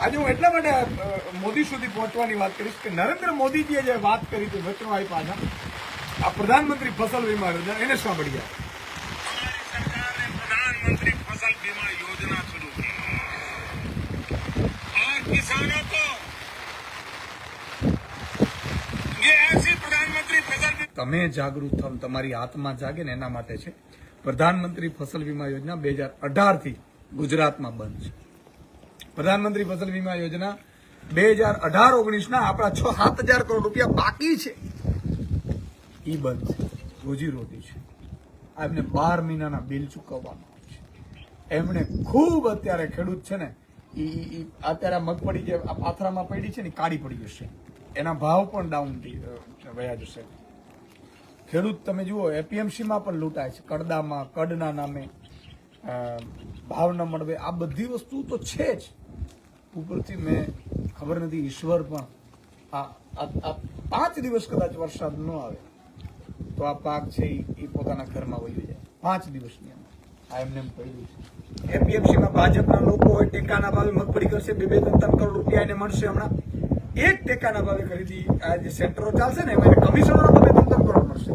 આજે હું એટલા માટે મોદી સુધી પહોંચવાની વાત કરીશ કે નરેન્દ્ર મોદીજીએ જે વાત કરી હતી વચનો આપ્યા આ પ્રધાનમંત્રી ફસલ વીમા યોજના એને સાંભળ્યા પ્રધાનમંત્રી તમે જાગૃત થાવ તમારી આત્મા જાગે ને એના માટે છે. પ્રધાનમંત્રી ફસલ વીમા યોજના બે હજાર અઢારથી ગુજરાતમાં બંધ છે. પ્રધાનમંત્રી ફસલ વીમા યોજના બે હજાર અઢાર ઓગણીસના આપણા છ સાત હજાર કરોડ રૂપિયા બાકી છે. એ બંધ છે. રોજી છે. એમને બાર મહિનાના બિલ ચૂકવવામાં આવે છે. એમણે ખૂબ અત્યારે ખેડૂત છે ને, ઈ અત્યારે મગફળી જે આ પાથરામાં પડી છે ને કાઢી પડી જશે. એના ભાવ પણ ડાઉન વયા જશે. ખેડૂત તમે જુઓ, એપીએમસીમાં પણ લૂંટાય છે. કડદામાં, કડના નામે ભાવ ન મળવે આ બધી વસ્તુ તો છે જ. ઉપરથી મેં ખબર નથી, ઈશ્વર પણ આ પાંચ દિવસ કદાચ વરસાદ ન આવે, તો આ પાક છે એ પોતાના ઘરમાં વહી જાય. પાંચ દિવસની આ એમને એમ કહ્યું છે. એપીએમસીમાં ભાજપના લોકો હોય, ટેકાના ભાવે મગફળી કરશે, બે બે ત્રણ ત્રણ કરોડ રૂપિયા એને મળશે હમણાં. એક ટેકાના ભાવે ખરીદી, આ જે સેન્ટરો ચાલશે ને, એમાં કમિશનરો બે ત્રણ ત્રણ કરોડ મળશે.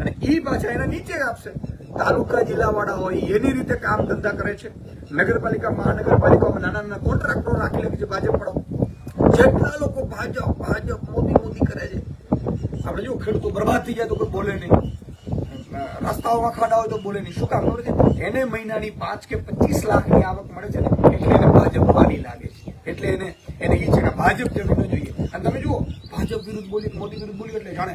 અને એ પાછા એના નીચે આપશે. તાલુકા જિલ્લાવાળા હોય, એની રીતે કામ ધંધા કરે છે. નગરપાલિકા મહાનગરપાલિકામાં નાના નાના કોન્ટ્રાક્ટરો રાખી લે છે ભાજપ વાળો જેટલા લોકો ભાજપ ભાજપ મોદી મોદી કરે છે. આપણે જો ખેડૂતો બરબાદ થઈ જાય તો કોઈ બોલે નહીં. રસ્તાઓમાં ખાડા હોય તો બોલે નહીં. શું કામ ખબર છે? એને મહિનાની પાંચ કે પચીસ લાખની આવક મળે છે એટલે એને ભાજપ વાલી લાગે છે. એટલે એને એને એ છે કે ભાજપ જમીન જોઈએ. અને તમે જુઓ, ભાજપ વિરુદ્ધ બોલી, મોદી વિરુદ્ધ બોલી એટલે જાણે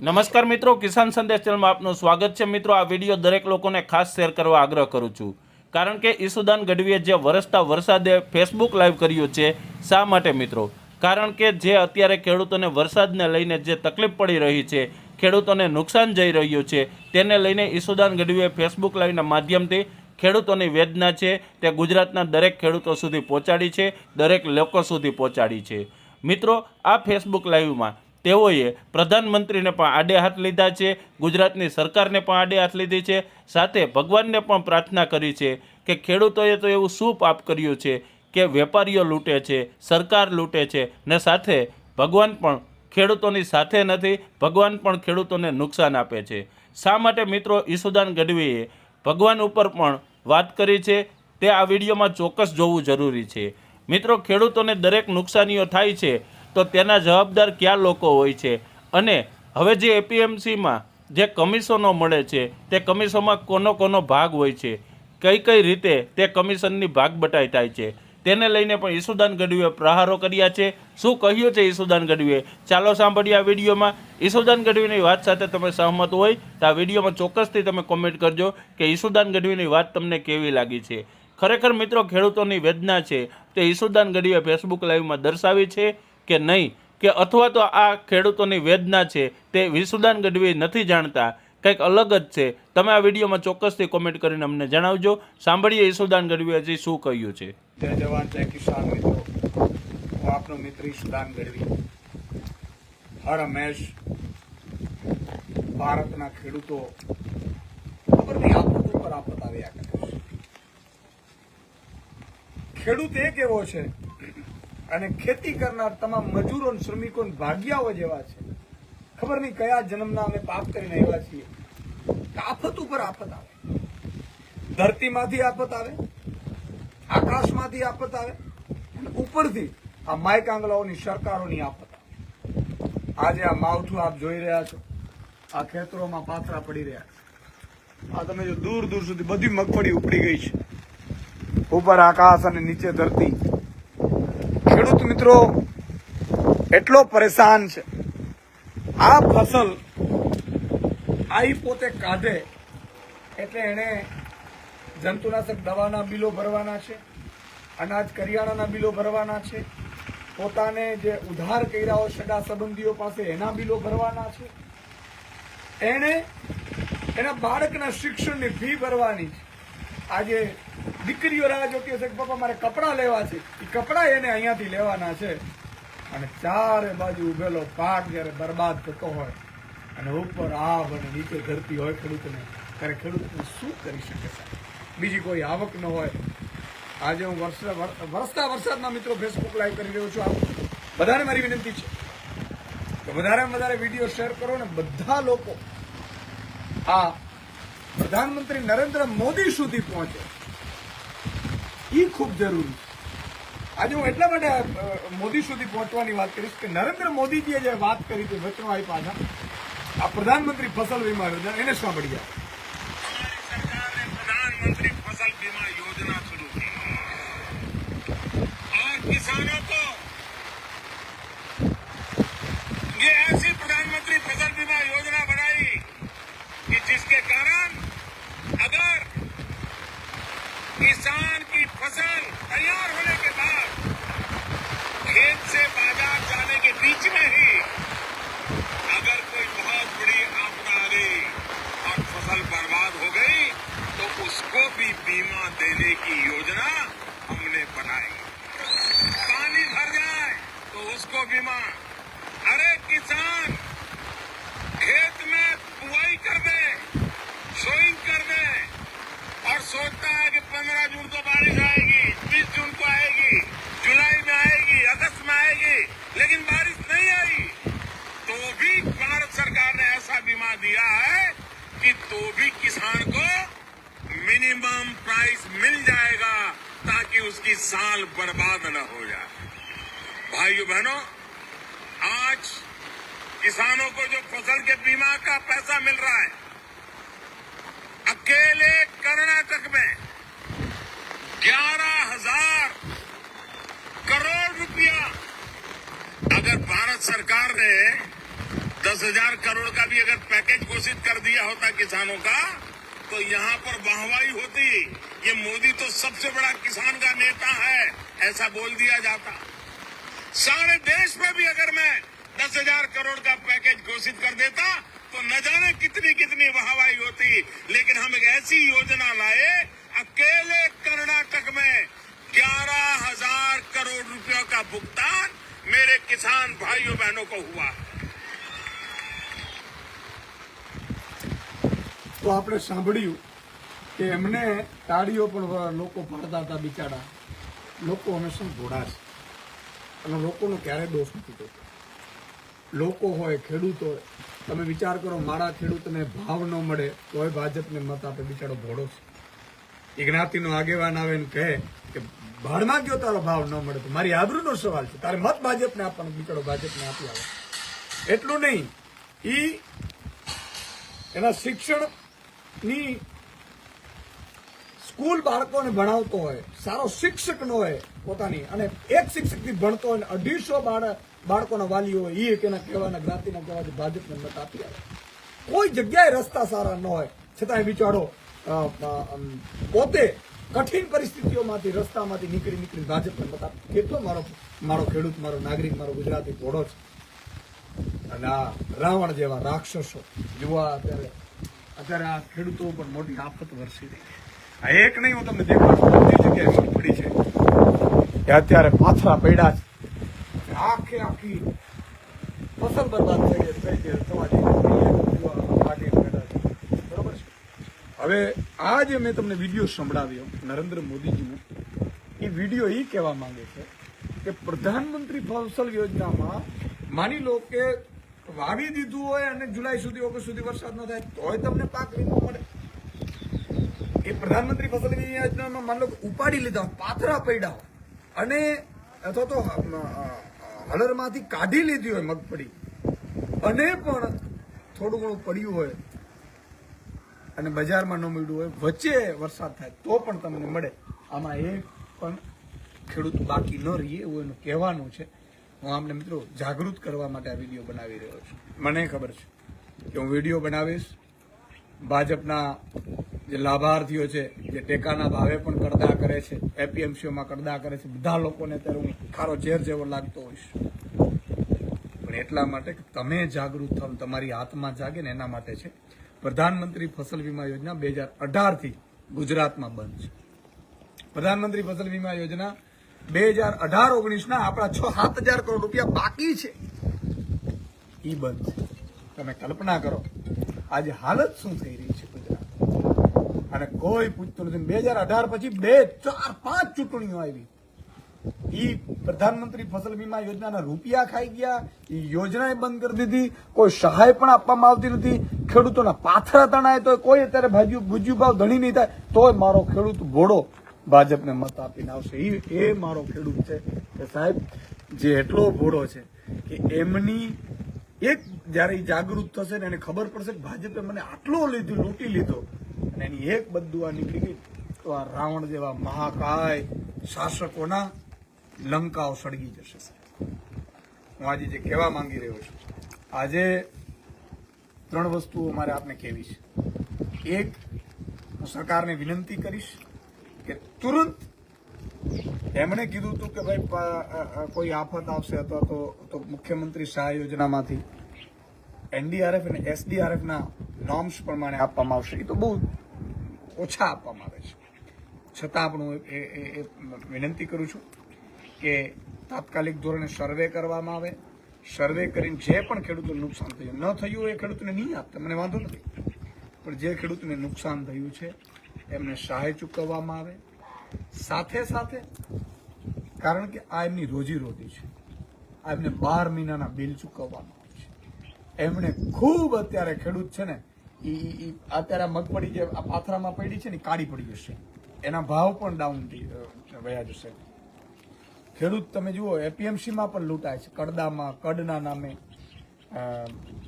નમસ્કાર મિત્રો, કિસાન સંદેશ ચેનલમાં આપનું સ્વાગત છે. મિત્રો, આ વીડિયો દરેક લોકોને ખાસ શેર કરવા આગ્રહ કરું છું. કારણ કે ઈસુદાન ગઢવીએ જે વરસતા વરસાદે ફેસબુક લાઈવ કર્યું છે, શા માટે મિત્રો? કારણ કે જે અત્યારે ખેડૂતોને વરસાદને લઈને જે તકલીફ પડી રહી છે, ખેડૂતોને નુકસાન જઈ રહ્યું છે, તેને લઈને ઈસુદાન ગઢવીએ ફેસબુક લાઈવના માધ્યમથી ખેડૂતોની વેદના છે, તે ગુજરાતના દરેક ખેડૂતો સુધી પહોંચાડી છે, દરેક લોકો સુધી પહોંચાડી છે. મિત્રો, આ ફેસબુક લાઈવમાં તેઓએ પ્રધાનમંત્રીને પણ આડે હાથ લીધા છે, ગુજરાતની સરકારને પણ આડે હાથ લીધી છે, સાથે ભગવાનને પણ પ્રાર્થના કરી છે કે ખેડૂતોએ તો એવું શું પાપ કર્યું છે કે વેપારીઓ લૂંટે છે, સરકાર લૂંટે છે, ને સાથે ભગવાન પણ ખેડૂતોની સાથે નથી, ભગવાન પણ ખેડૂતોને નુકસાન આપે છે. શા માટે મિત્રો, ઈસુદાન ગઢવીએ ભગવાન ઉપર પણ વાત કરી છે, તે આ વિડીયોમાં ચોક્કસ જોવું જરૂરી છે. મિત્રો, ખેડૂતોને દરેક નુકસાનીઓ થાય છે, તો તેના જવાબદાર કયા લોકો હોય છે? અને હવે જે એપીએમસીમાં જે કમિશનો મળે છે, તે કમિશનમાં કોનો કોનો ભાગ હોય છે? કઈ કઈ રીતે તે કમિશનની ભાગ બટાઈ થાય છે? તેને લઈને પણ ઈસુદાન ગઢવીએ પ્રહારો કર્યા છે. શું કહ્યું છે ઈસુદાન ગઢવીએ? ચાલો સાંભળીએ આ વિડીયોમાં. ઈસુદાન ગઢવીની વાત સાથે તમે સહમત હોય તો આ વિડીયોમાં ચોક્કસથી તમે કોમેન્ટ કરજો કે ઈસુદાન ગઢવીની વાત તમને કેવી લાગી છે. ખરેખર મિત્રો, ખેડૂતોની વેદના છે તે ઈસુદાન ગઢવીએ ફેસબુક લાઈવમાં દર્શાવી છે કે નહીં? કે અથવા તો આ ખેડૂતોની વેદના છે તે વિસુદાન ગઢવી નથી જાણતા? કંઈક અલગ જ છે. તમે આ વિડીયોમાં ચોક્કસથી કોમેન્ટ કરીને અમને જણાવજો. સાંભળીએ ઈસુદાન ગઢવીએ શું કહ્યું છે. જય જવાન, જય કિસાન મિત્રો. હું આપનો મિત્ર ઈશુદાન ગઢવી. હર હંમેશ ભારતના ખેડૂતો ખબર નહીં આફત ઉપર આફત આવ્યા કરે ખેડૂત એક એવો છે અને ખેતી કરનાર તમામ મજૂરો શ્રમિકો ભાગ્યાઓ જેવા છે. ખબર નહીં કયા જન્મના અમે પાપ કરીને આવ્યા છીએ. આફત ઉપર આફત આવે. ધરતીમાંથી આફત આવે, આકાશમાંથી આફત આવે ઉપરથી આ માય આંગલાઓની સરકારોની આફત આવે. આજે આ માવઠું આપ જોઈ રહ્યા છો. આ ખેતરોમાં પાથરા પડી રહ્યા છે. આ તમે જો દૂર દૂર સુધી બધી મગફળી ઉપડી ગઈ છે. ઉપર આકાશ અને નીચે ધરતી. ખેડૂત મિત્રો, એટલો પરેશાન છે. આ ફસલ આઈ પોતે કાઢે એટલે એને જંતુનાશક દવાના બિલો ભરવાના છે, અનાજ કરિયાણાના બિલો ભરવાના છે, પોતાને જે ઉધાર કર્યા હોય સગા સંબંધીઓ પાસે એના બિલો ભરવાના છે. એને એના બાળકના શિક્ષણની ફી ભરવાની છે. આજે દીકરીઓ રાહ જોતી હશે કે પપ્પા મારે કપડાં લેવા છે. એ કપડાં એને અહીંયાથી લેવાના છે. અને ચારે બાજુ ઉભેલો પાક જ્યારે બરબાદ થતો હોય અને ઉપર આવ અને નીચે ધરતી હોય, ખેડૂતને, ત્યારે ખેડૂતને શું કરી શકે છે? બીજી કોઈ આવક ન હોય. આજે હું વરસતા વરસાદમાં મિત્રો ફેસબુક લાઈવ કરી રહ્યો છું. આપ બધાને મારી વિનંતી છે કે વધારેમાં વધારે વીડિયો શેર કરો ને બધા લોકો આ પ્રધાનમંત્રી નરેન્દ્ર મોદી સુધી પહોંચે. એ ખૂબ જરૂરી છે. આજે હું એટલા માટે મોદી સુધી પહોંચવાની વાત કરીશ કે નરેન્દ્ર મોદીજીએ જે વાત કરી હતી વચનો આપ્યા હતા. આ પ્રધાનમંત્રી ફસલ વીમા યોજના, એને સાંભળી उसकी साल बर्बाद न हो जाए। भाइयों बहनों, आज किसानों को जो फ़सल के बीमा का पैसा मिल रहा है, अकेले कर्नाटक में ग्यारह हज़ार करोड़ रुपया अगर भारत सरकार ने दस हज़ार करोड़ का भी अगर पैकेज घोषित कर दिया होता किसानों का तो यहाँ पर वाहवाही होती। ये मोदी तो सबसे बड़ा किसान का नेता है, ऐसा बोल दिया जाता। सारे देश में भी अगर मैं दस हज़ार करोड़ का पैकेज घोषित कर देता तो न जाने कितनी कितनी वाहवाही होती। लेकिन हम एक ऐसी योजना लाए, अकेले कर्नाटक में ग्यारह हज़ार करोड़ रुपयों का भुगतान मेरे किसान भाइयों बहनों को हुआ। है તો આપણે સાંભળ્યું કે એમને તાળીઓ પણ લોકો ભરતા હતા બિચારા. લોકો હંમેશા ઘોડા છે? અને લોકોનો ક્યારે દોષ નથી થતો. લોકો હોય, ખેડૂત હોય, તમે વિચાર કરો મારા ખેડૂતને ભાવ ન મળે તોય ભાજપને મત આપે, બિચારો ઘોડો છે. એ જ્ઞાતિનો આગેવાન આવે ને કહે કે, ભાડમાં ગયો તારો ભાવ ન મળે તો મારી આબરૂનો સવાલ છે. તારે મત ભાજપને આપવાનો, બિચારો ભાજપને આપી આવે. એટલું નહીં. ઈ એના શિક્ષણની સ્કૂલ બાળકોને ભણાવતો હોય, સારો શિક્ષક નો હોય પોતાની, અને એક શિક્ષકથી ભણતો હોય ને અઢીસો બાળક બાળકોના વાલીઓ હોય એ એના કહેવાના, જ્ઞાતિના કહેવાથી ભાજપને મત આપી આવે. કોઈ જગ્યાએ રસ્તા સારા ન હોય. છતાંય બિચારો પોતે કઠિન પરિસ્થિતિઓમાંથી, રસ્તામાંથી નીકળી નીકળી ભાજપને મત આપે. કેટલો મારો મારો ખેડૂત, મારો નાગરિક, મારો ગુજરાતી ઘોડો છે. અને આ રાવણ જેવા રાક્ષસો જોવા અત્યારે અત્યારે આ ખેડૂતો ઉપર મોટી આફત વરસી રહી છે. આ એક નહીં, હું તમને દેખાડું બધી જગ્યાએ પડી છે. કે અત્યારે પાથરા પડ્યા છે. આખે આખી ફસલ બરબાદ થઈ ગઈ, થઈ છે. છે? હવે આ જે મેં તમને વીડિયો સંભળાવ્યો, નરેન્દ્ર મોદીજીનો, એ વીડિયો એ કહેવા માંગે છે કે પ્રધાનમંત્રી ફસલ યોજનામાં માની લો કે વાવી દીધું હોય અને જુલાઈ સુધી, ઓગસ્ટ સુધી વરસાદ ન થાય, તોય તમને પાક વીમો મળે. એ પ્રધાનમંત્રી ફસલ વીમા યોજનામાં માન લો ઉપાડી લીધા, પાથરા પડ્યા અને અથવા તો હલરમાંથી કાઢી લીધી હોય મગફળી. અને પણ થોડું ઘણું પડ્યું હોય અને બજારમાં ન મળ્યું હોય, વચ્ચે વરસાદ થાય, તો પણ તમને મળે. આમાં એ પણ ખેડૂત બાકી ન રહીએ એવું એનું કહેવાનું છે. હું આમને મિત્રો જાગૃત કરવા માટે આ વીડિયો બનાવી રહ્યો છું. મને ખબર છે કે હું વીડિયો બનાવીશ, ભાજપના જે લાભાર્થીઓ છે, જે ટેકાના ભાવે પણ કરદા કરે છે, એપીએમસીઓમાં કરદા કરે છે, બધા લોકોને અત્યારે હું ખારો ઝેર જેવો લાગતો હોઈશ. પણ એટલા માટે કે તમે જાગૃત થાવ, તમારી આત્મા જાગે ને એના માટે છે. પ્રધાનમંત્રી ફસલ વીમા યોજના બે હજાર અઢારથી ગુજરાતમાં બંધ છે. પ્રધાનમંત્રી ફસલ વીમા યોજના બે હજાર અઢાર ઓગણીસના આપણા છ સાત હજાર કરોડ રૂપિયા બાકી છે. એ બંધ તમે કલ્પના કરો, આજે હાલત શું થઈ રહી છે ગુજરાત અને કોઈ પૂછતું નથી. બે હજાર અઢાર પછી બે, ચાર, પાંચ ચૂંટણીઓ આવી. એ પ્રધાનમંત્રી ફસલ વીમા યોજનાના રૂપિયા ખાઈ ગયા એ યોજનાએ બંધ કરી દીધી, કોઈ સહાય પણ આપવામાં આવતી નથી. ખેડૂતોના પાથરા તણાય તો કોઈ અત્યારે ભાજ્યું, ભૂજ્યું ભાવ ધણી નહીં થાય, તોય મારો ખેડૂત ભોળો. ભાજપને મત આપીને આવશે. એ એ મારો ખેડૂત છે કે સાહેબ, જે એટલો ભોળો છે કે એમની એક જ્યારે જાગૃત થશે ને એને ખબર પડશે કે ભાજપે મને આટલો લીધું, લૂંટી લીધો અને એની એક બધું આ નીકળી ગઈ, તો આ રાવણ જેવા મહાકાય શાસકોના લંકાઓ સળગી જશે હું આજે જે કહેવા માંગી રહ્યો છું, આજે ત્રણ વસ્તુઓ મારે આપને કહેવી છે. એક, હું સરકારને વિનંતી કરીશ કે તુરંત એમણે કીધું હતું કે ભાઈ કોઈ આફત આવશે અથવા તો તો મુખ્યમંત્રી સહાય યોજનામાંથી એનડીઆરએફ અને એસડીઆરએફના નોર્મ્સ પ્રમાણે આપવામાં આવશે. એ તો બહુ ઓછા આપવામાં આવે છે. છતાં પણ હું એ વિનંતી કરું છું કે તાત્કાલિક ધોરણે સર્વે કરવામાં આવે. સર્વે કરીને જે પણ ખેડૂતોને નુકસાન થયું, ન થયું એ ખેડૂતને નહીં આપતા મને વાંધો નથી. પણ જે ખેડૂતને નુકસાન થયું છે એમને સહાય ચૂકવવામાં આવે. સાથે સાથે, કારણ કે આ એમની રોજી રોટી છે. આ એમને બાર મહિનાના બિલ ચૂકવવામાં આવે છે. એમણે ખૂબ અત્યારે ખેડૂત છે ને, ઈ અત્યારે મગફળી જે આ પાથરામાં પડી છે ને કાળી પડી જશે. એના ભાવ પણ ડાઉન વયા જશે. ખેડૂત તમે જુઓ, એપીએમસીમાં પણ લૂંટાય છે. કડદામાં, કડના નામે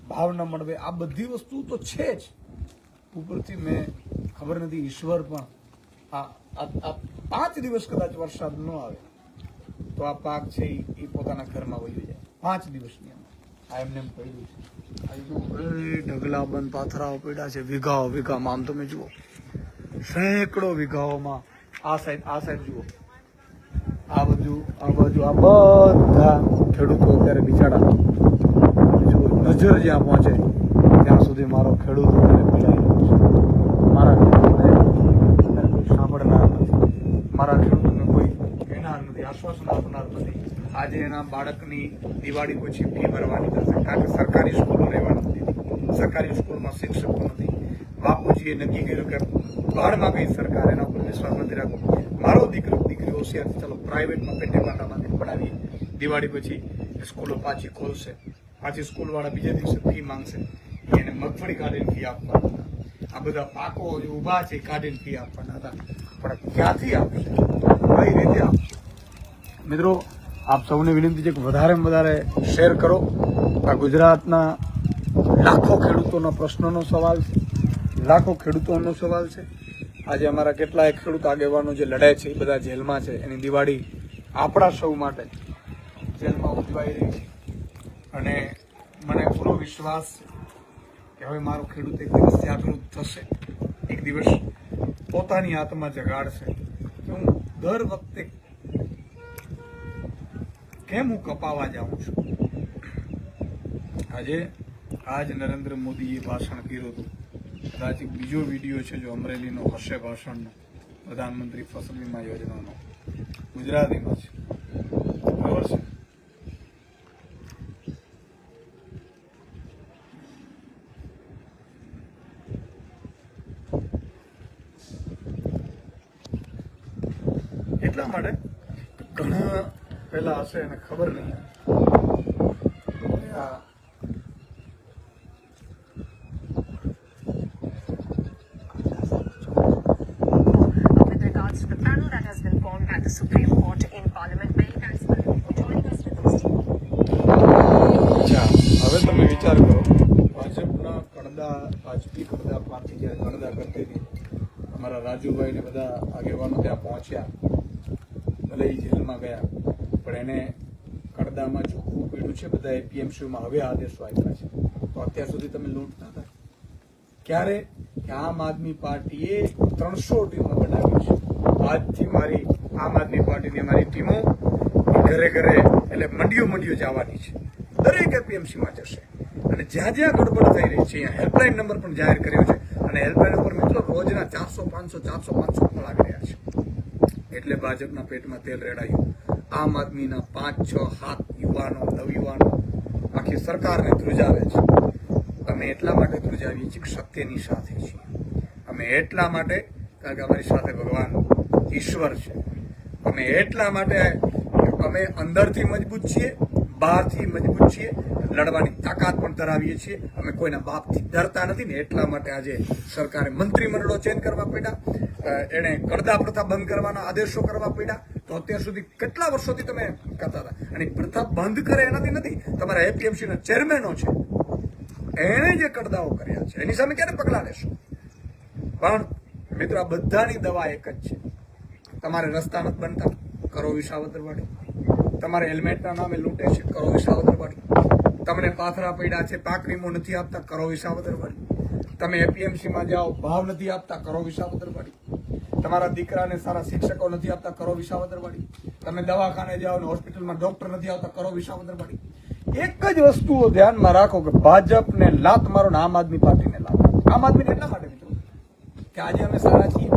ભાવ ન મળવે આ બધી વસ્તુ તો છે જ. ઉપરથી મેં ખબર નથી, ઈશ્વર પણ આ પાંચ દિવસ કદાચ વરસાદ ન આવે, તો આ પાક છે ઈ પોતાના ઘરમાં વહી જાય. પાંચ દિવસની આ એમને એમ પડ્યું છે. આ ઢગલા બંધ પાથરાઓ પડ્યા છે, વીઘાઓ, વીઘામાં. આમ તમે જુઓ, સેંકડો વીઘાઓમાં. આ સાઈડ આ સાઈડ જુઓ. આ બધું આ બાજુ, આ બધા ખેડૂતો અત્યારે બિચારા. જુઓ, નજર જ્યાં પહોંચે, ત્યાં સુધી મારો ખેડૂત અત્યારે પીડાઈ રહ્યો છે મારા ખેડૂતને અત્યારે કોઈ સાંભળનાર નથી મારા ખેડૂતને કોઈ કહેનાર નથી આપનાર નથી આજે એના બાળકની દિવાળી પછી ફી ભરવાની થશે કારણ કે સરકારી સ્કૂલો રહેવાની નથી. સરકારી સ્કૂલમાં શિક્ષકો નથી. બાપુજીએ નક્કી કર્યું કે બહારમાં ગઈ સરકાર, એના ઉપર વિશ્વાસ નથી રાખવો. મારો દીકરો દીકરી હોશિયાર ચાલો પ્રાઇવેટમાં પેટે માંડામાંથી પડાવીએ દિવાળી પછી સ્કૂલો પાછી ખોલશે. પાછી સ્કૂલવાળા બીજા દિવસે ફી માંગશે. એને મગફળી કાઢીને ફી આપવાના હતા. આ બધા પાકો જે ઊભા છે કાઢીને ફી આપવાના હતા. પણ ક્યાંથી આપશે? કઈ રીતે આપશે? મિત્રો, આપ સૌને વિનંતી છે કે વધારે વધારે શેર કરો. આ ગુજરાતના લાખો ખેડૂતોના પ્રશ્નોનો સવાલ છે. લાખો ખેડૂતોનો સવાલ છે. આજે અમારા કેટલાય ખેડૂત આગેવાનો જે લડે છે, એ બધા જેલમાં છે. એની દિવાળી આપણા સૌ માટે જેલમાં ઉજવાઈ રહી છે. અને મને પૂરો વિશ્વાસ કે હવે મારો ખેડૂત એક દિવસ જાગૃત થશે. એક દિવસ પોતાની આત્મા જગાડશે. હું દર વખતે કેમ હું કપાવા જાઉં છું? આજે આજ નરેન્દ્ર મોદીએ ભાષણ કર્યું હતું. કદાચ બીજો વીડિયો છે જો અમરેલીનો હશે ભાષણનો, પ્રધાનમંત્રી ફસલ વીમા યોજનાનો. ગુજરાતીમાં છે. છે? એટલા માટે ઘણા પહેલા હશે એને ખબર નહીં. આ with regards to the panel that has been formed at the Supreme Court in Parliament. Many thanks for joining us with this team. અચ્છા હવે તમે વિચાર કરો ભાજપના કડદા ભાજપી કડદા પાર્ટી જ્યારે કડદા કરતી હતી અમારા રાજુભાઈ ને બધા આગેવાનો ત્યાં પહોંચ્યા ભલે એ જેલમાં ગયા પણ એને કડદામાં ચોખ્ખું પીડ્યું એપીએમસીમાં હવે આદેશો આપ્યા છે. તો અત્યાર સુધી તમે લૂંટતા હતા. ક્યારે? કે આમ આદમી પાર્ટીએ ત્રણસો ટીમો બનાવી છે. આજથી મારી આમ આદમી પાર્ટીની અમારી ટીમો ઘરે ઘરે, એટલે મંડીઓ મંડીઓ જવાની છે. દરેક એપીએમસીમાં જશે. અને જ્યાં જ્યાં ગડબડ થઈ રહી છે, અહીંયા હેલ્પલાઇન નંબર પણ જાહેર કર્યો છે. અને હેલ્પલાઇન ઉપર મિત્રો રોજના ચારસો, પાંચસો ચારસો, પાંચસો કોલ આવી રહ્યા છે. એટલે ભાજપના પેટમાં તેલ રેડાયું. આમ આદમીના પાંચ, છ હાથ યુવાનો નવયુવાનો આખી સરકારને ધ્રુજાવે છે. અમે એટલા માટે ધ્રુજાવીએ છીએ સત્યની સાથે છીએ. અમે એટલા માટે, કારણ કે અમારી સાથે ભગવાન ઈશ્વર છે. અમે એટલા માટે, અમે અંદરથી મજબૂત છીએ, બહારથી મજબૂત છીએ, લડવાની તાકાત પણ ધરાવીએ છીએ. અમે કોઈના બાપથી ડરતા નથી ને એટલા માટે આજે સરકારે મંત્રીમંડળો ચેન્જ કરવા પડ્યા. એણે કડદા પ્રથા બંધ કરવાના આદેશો કરવા પડ્યા. તો અત્યાર સુધી કેટલા વર્ષોથી તમે કરતા હતા? અને પ્રથા બંધ કરે એનાથી નથી. તમારા એપીએમસીના ચેરમેનો છે. એણે જે કરદાઓ કર્યા છે, એની સામે ક્યારે પગલા લેશો? પણ મિત્રો, આ બધાની દવા એક જ છે. તમારે રસ્તા નથી બનતા. કરો વિસાવદરવાડી તમારે હેલ્મેટના નામે લૂંટે છે. કરો વિસાવદરવાડી તમને પાથરા પડ્યા છે પાક વીમો નથી આપતા. કરો વિસાવદરવાડી તમે એપીએમસીમાં જાઓ, ભાવ નથી આપતા. કરો વિસાવદરવાડી તમારા દીકરાને સારા શિક્ષકો નથી આપતા, કરો વિસાવદરવાડી તમે દવાખાને જાઓ ને હોસ્પિટલમાં ડોક્ટર નથી આવતા, કરો વિસાવદરવાડી એક જ વસ્તુઓ ધ્યાનમાં રાખો કે ભાજપને લાત મારો ને આમ આદમી પાર્ટીને લાત આમ આદમીને એટલા માટે મિત્રો? કે આજે અમે સારા છીએ.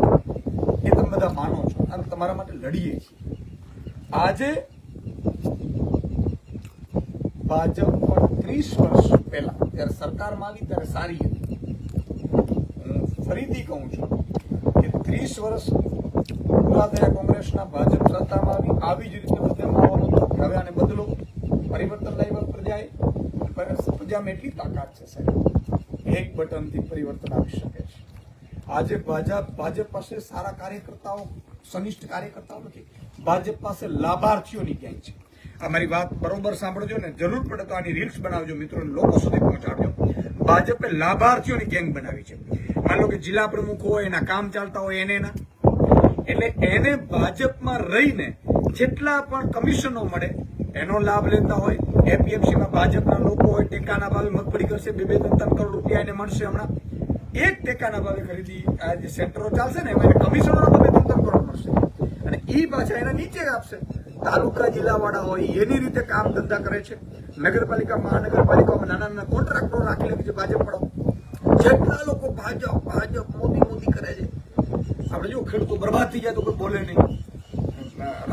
એ તમે બધા માનો છો. અને તમારા માટે લડીએ છીએ. આજે ભાજપ પણ ત્રીસ વર્ષ પહેલા, જ્યારે સરકારમાં આવી ત્યારે સારી હતી. હું ફરીથી કહું છું ત્રીસ વર્ષ થયા કોંગ્રેસના ભાજપ સત્તામાં આવી આવી જ રીતે બધે માહોલ હતો. હવે આને બદલો. પરિવર્તન લાવ્યા પ્રજાએ પર- પ્રજામાં એટલી તાકાત છે સાહેબ. એક બટનથી પરિવર્તન આવી શકે છે. આજે ભાજપ ભાજપ પાસે સારા કાર્યકર્તાઓ, સનિષ્ઠ કાર્યકર્તાઓ નથી. ભાજપ પાસે લાભાર્થીઓની ગેંગ છે? આ મારી વાત બરોબર સાંભળજો ને જરૂર પડે તો આની રીલ્સ બનાવજો મિત્રો લોકો સુધી પહોંચાડજો. ભાજપે લાભાર્થીઓની ગેંગ બનાવી છે. માન લો કે જિલ્લા પ્રમુખ હોય, એના કામ ચાલતા હોય, એને એના એટલે એને ભાજપમાં રહીને જેટલા પણ કમિશનો મળે, એનો લાભ લેતા હોય. એપીએમસીમાં ભાજપના લોકો હોય, ટેકાના ભાવે મગફળી કરશે, બે બે ત્રણ કરોડ રૂપિયા એને મળશે હમણાં. એક ટેકાના ભાવે ખરીદી આ જે સેન્ટરો ચાલશે ને, એમાં કમિશનરો બે ત્રણ ત્રણ કરોડ મળશે. અને એ પાછા એના નીચે આપશે. તાલુકા જિલ્લાવાળા હોય એની રીતે કામ ધંધા કરે છે. નગરપાલિકા મહાનગરપાલિકામાં નાના નાના કોન્ટ્રાક્ટરો રાખી લે છે ભાજપ જેટલા લોકો ભાજપ ભાજપ મોદી મોદી કરે છે. આપણે જો ખેડૂતો બરબાદ થઈ જાય તો કોઈ બોલે નહીં.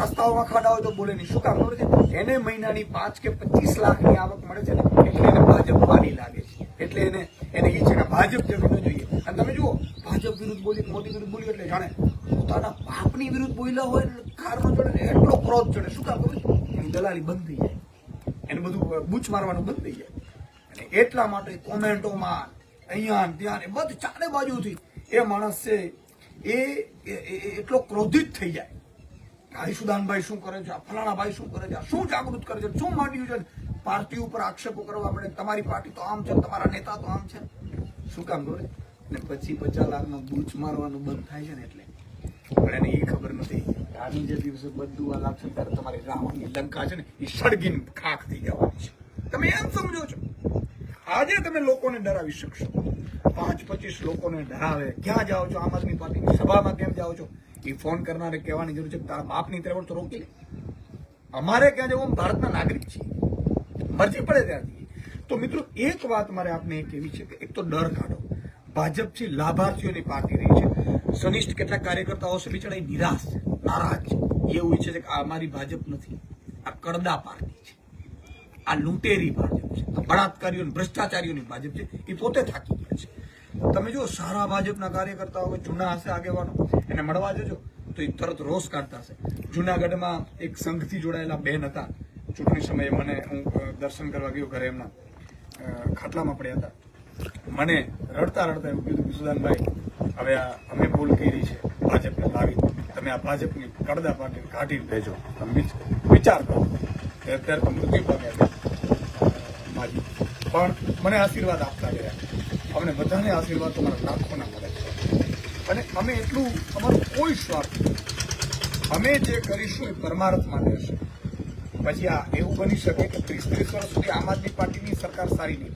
રસ્તાઓમાં ખાડા હોય તો બોલે નહીં. શું કામ ખબર છે? એને મહિનાની પાંચ કે પચીસ લાખની આવક મળે છે ને, એટલે એને ભાજપ વાલી લાગે છે. એટલે એને એને એ છે કે ભાજપ જરૂર જોઈએ. અને તમે જુઓ, ભાજપ વિરુદ્ધ બોલી, મોદી વિરુદ્ધ બોલી એટલે જાણે પોતાના બાપની વિરુદ્ધ બોલ્યા હોય એટલે કાર ચડે એટલો ક્રોધ ચડે. શું કામ ખબર એની દલાલી બંધ થઈ જાય. એને બધું બૂચ મારવાનું બંધ થઈ જાય. અને એટલા માટે કોમેન્ટોમાં અહીંયા ત્યાં બધ ચારે બાજુથી એ માણસ છે એ એટલો ક્રોધિત થઈ જાય. કે આ શું કરે છે? આ ફલાણા શું કરે છે? શું જાગૃત કરે છે? શું માંડ્યું છે? પાર્ટી ઉપર આક્ષેપો કરવા પડે તમારી પાર્ટી તો આમ છે તમારા નેતા તો આમ છે શું કામ કરે ને પછી પચાસ લાખનો બૂચ મારવાનું બંધ થાય છે ને એટલે. પણ એને એ ખબર નથી. આની જે દિવસે બધું આ લાગશે ત્યારે તમારી રાવણની લંકા છે ને એ સળગીને ખાખ થઈ જવાની છે. તમે એમ સમજો છો? આજે તમે લોકોને ડરાવી શકશો. પાંચ, પચીસ લોકોને ડરાવે. ક્યાં જાઓ છો? આમ આદમી પાર્ટીની સભામાં કેમ જાઓ છો? એ ફોન કરનારે કહેવાની જરૂર છે તારા બાપની ત્રેવડ તો રોકી લે. અમારે ક્યાં જવું? ભારતના નાગરિક છીએ. મરજી પડે ત્યાંથી. તો મિત્રો, એક વાત મારે આપને એ કહેવી છે કે એક તો ડર કાઢો. ભાજપ છે લાભાર્થીઓની પાર્ટી રહી છે. સનિષ્ઠ કેટલાક કાર્યકર્તાઓ છે બિચારા એ નિરાશ છે નારાજ. છે એવું ઈચ્છે છે કે આ અમારી ભાજપ નથી. આ કડદા પાર્ટી છે. આ લૂંટેરી ભાજપ બળાત્કારીઓ ભ્રષ્ટાચારીઓની ભાજપ છે એ પોતે થાકી ગયા છે. તમે જો સારા ભાજપના કાર્યકર્તાઓ હોય, જૂના હશે આગેવાનો. એને મળવા જજો તો એ તરત રોષ કાઢતા હશે. જુનાગઢમાં એક સંઘથી જોડાયેલા બેન હતા. ચૂંટણી સમયે મને હું દર્શન કરવા ગયો ઘરે એમના ખાટલામાં પડ્યા હતા. મને રડતા રડતા એવું કીધું કે હવે આ અમે ભૂલ કરી છે ભાજપને લાવી. તમે આ ભાજપની કડદા પાટી કાઢીને ભેજો. તમે વિચ- વિચાર કરો. અત્યારે તો મૃત્યુ પામ્યા માજી પણ મને આશીર્વાદ આપતા ગયા અમને બધાને આશીર્વાદ તમારા લાખોના મળે છે. અને અમે એટલું, અમારો કોઈ સ્વાર્થ અમે જે કરીશું એ પરમાર્થ માટે હશે પછી આ એવું બની શકે કે ત્રીસ ત્રીસ વર્ષ સુધી આમ આદમી પાર્ટીની સરકાર સારી નહીં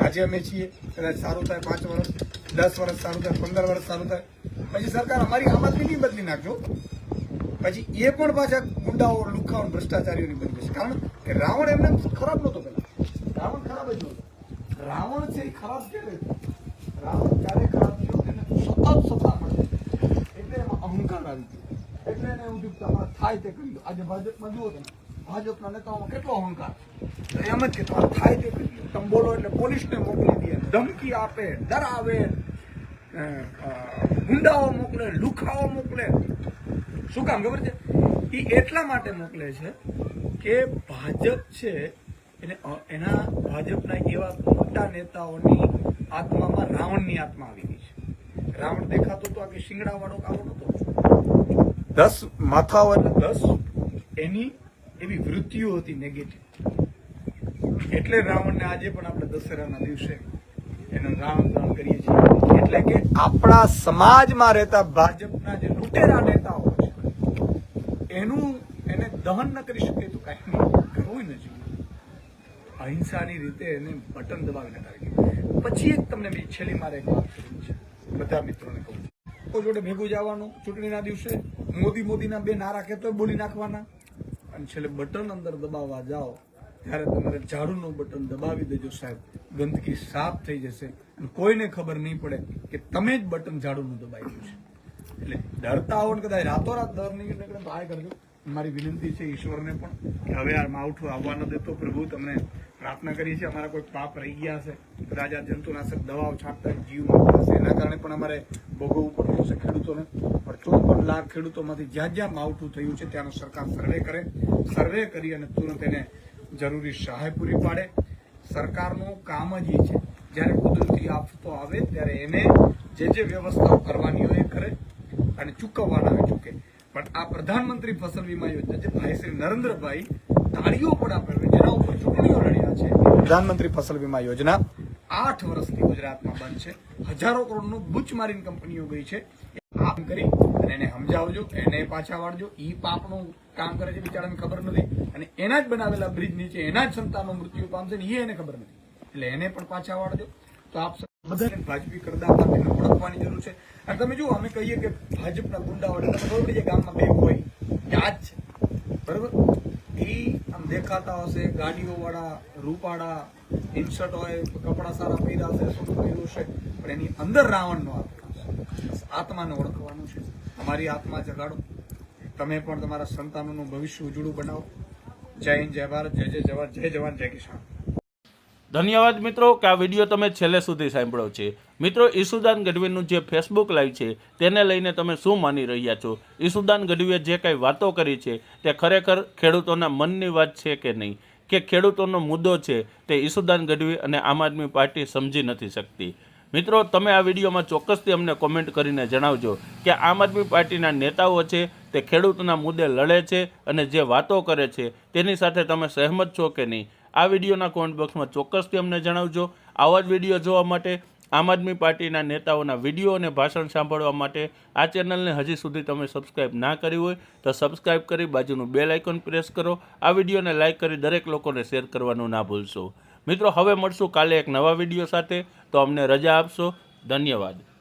આજે અમે છીએ, કદાચ સારું થાય પાંચ વર્ષ, દસ વર્ષ સારું થાય, પંદર વર્ષ સારું થાય. પછી સરકાર અમારી આમ આદમીની બદલી નાખજો પછી એ પણ પાછા ગુંડાઓ, લુખાઓ ભ્રષ્ટાચારીઓની બની જશે. કારણ કે રાવણ એમને એમ ખરાબ નહોતો પેલા રાવણ ખરાબ જ નહોતો રાવણ છે એ ખરાબ ક્યારે? રાવણ ક્યારે ખરાબ થયો એને સતત સત્તા મળે એટલે એમાં અહંકાર આવી ગયો. એટલે એને એવું થયું તમારે થાય તે કરી દો આજે ભાજપમાં જુઓ તમે. ભાજપના નેતાઓમાં કેટલો અહંકાર એમ જ કે તમારે થાય તે કરી દો તમે બોલો એટલે પોલીસને મોકલી દે. ધમકી આપે, ડરાવે. ગુંડાઓ મોકલે, લુખાઓ મોકલે. શું કામ ખબર છે? એ એટલા માટે મોકલે છે કે ભાજપ છે અ- એના ભાજપના એવા મોટા નેતાઓની આત્મામાં રાવણની આત્મા આવી ગઈ છે. રાવણ દેખાતો હતો કે શિંગડા વાળો કાવો નતો દસ માથાઓ અને દસ એની એવી વૃત્તિઓ હતી નેગેટિવ એટલે રાવણને આજે પણ આપણે દશેરાના દિવસે એનો રાવણ દહન કરીએ છીએ. એટલે કે આપણા સમાજમાં રહેતા ભાજપના જે લૂંટેરા નેતાઓ છે એનું એને દહન ન કરી શકે તો કાંઈ નહીં. કરવું ન જોઈએ. અહિંસાની રીતે એને બટન દબાવીને ટાર્ગેટ પછી એક તમને મેં છેલ્લી મારે એક વાત કરી છે. બધા મિત્રોને કહું લોકો જોડે ભેગું જવાનું ચૂંટણીના દિવસે, મોદી મોદીના બે નારા કહેતો બોલી નાખવાના. અને છેલ્લે બટન અંદર દબાવવા જાઓ, ત્યારે તમારે ઝાડુનું બટન દબાવી દેજો સાહેબ. ગંદકી સાફ થઈ જશે અને કોઈને ખબર નહીં પડે કે તમે જ બટન ઝાડુનું દબાવી છે. એટલે ડરતા હો ને કદાચ રાતોરાત ડર નહીં નીકળે તો આ કરજો. મારી વિનંતી છે ઈશ્વરને પણ કે હવે આ માવઠું આવવા ન દેતો. પ્રભુ, તમને પ્રાર્થના કરી છે અમારા કોઈ પાપ રહી ગયા હશે આ જંતુનાશક દવાઓ છાંટતા જીવ મારતા હશે એના કારણે પણ અમારે ભોગવવું પડતું હશે ખેડૂતોને. પણ ચોપન લાખ ખેડૂતોમાંથી જ્યાં જ્યાં માવઠું થયું છે, ત્યાંનો સરકાર સર્વે કરે. સર્વે કરી અને તુરંત એને જરૂરી સહાય પૂરી પાડે. સરકારનું કામ જ એ છે, જ્યારે કુદરતી આફતો આવે, ત્યારે એને જે જે વ્યવસ્થાઓ કરવાની હોય એ કરે અને ચૂકવવાના હોય ચૂકે. પણ આ પ્રધાનમંત્રી ફસલ વીમા યોજના જે ભાઈ શ્રી નરેન્દ્રભાઈ તાળીઓ પણ આપે જેના ઉપર ચૂંટણીઓ લડ્યા છે. પ્રધાનમંત્રી ફસલ વીમા યોજના આઠ વર્ષથી ગુજરાતમાં બંધ છે. હજારો કરોડનું બુચ મારીને કંપનીઓ ગઈ છે. આમ કરી અને એને સમજાવજો, એને પાછા વાળજો. ઈ પાપનું કામ કરે છે બિચારાને ખબર નથી. અને એના જ બનાવેલા બ્રિજ નીચે એના જ સંતાનો મૃત્યુ પામશે ને એ એને ખબર નથી. એટલે એને પણ પાછા વાળજો. તો આપ બધાને ભાજપી કરદા પાર્ટીને ઓળખવાની જરૂર છે. અને તમે જુઓ, અમે કહીએ કે ભાજપના ગુંડા વડે તમને ખબર પડી ગામમાં બે હોય. યાદ છે. બરાબર? એ દેખાતા હશે ગાડીઓ વાળા રૂપાળા ઇન્સર્ટ હોય, કપડા સારા પહેર્યા હશે, શું કર્યું છે પણ એની અંદર રાવણનો આત્માને ઓળખવાનું છે. તમારી આત્મા જગાડો. તમે પણ તમારા સંતાનોનું ભવિષ્ય ઉજળું બનાવો. જય હિન્દ, જય ભારત, જય જય જવાન જય જવાન, જય કિસાન. ધન્યવાદ મિત્રો કે આ વીડિયો તમે છેલ્લે સુધી સાંભળો છે. મિત્રો, ઈસુદાન ગઢવીનું જે ફેસબુક લાઈવ છે, તેને લઈને તમે શું માની રહ્યા છો? ઈસુદાન ગઢવીએ જે કંઈ વાતો કરી છે, તે ખરેખર ખેડૂતોના મનની વાત છે કે નહીં? કે ખેડૂતોનો મુદ્દો છે, તે ઈસુદાન ગઢવી અને આમ આદમી પાર્ટી સમજી નથી શકતી. મિત્રો, તમે આ વિડીયોમાં ચોક્કસથી અમને કોમેન્ટ કરીને જણાવજો કે આમ આદમી પાર્ટીના નેતાઓ છે, તે ખેડૂતના મુદ્દે લડે છે અને જે વાતો કરે છે, તેની સાથે તમે સહેમત છો કે નહીં? આ વિડીયોના કોમેન્ટ બોક્સમાં ચોક્કસથી અમને જણાવજો. આવા જ વીડિયો જોવા માટે આમ આદમી પાર્ટીના નેતાઓના વીડિયો અને ભાષણ સાંભળવા માટે આ ચેનલને હજી સુધી તમે સબસ્ક્રાઇબ ના કરી હોય તો સબસ્ક્રાઇબ કરી બાજુનું બેલ આઇકોન પ્રેસ કરો. આ વિડીયોને લાઇક કરી દરેક લોકોને શેર કરવાનું ના ભૂલશો. મિત્રો, હવે મળશું કાલે એક નવા વીડિયો સાથે. તો અમને રજા આપશો. ધન્યવાદ.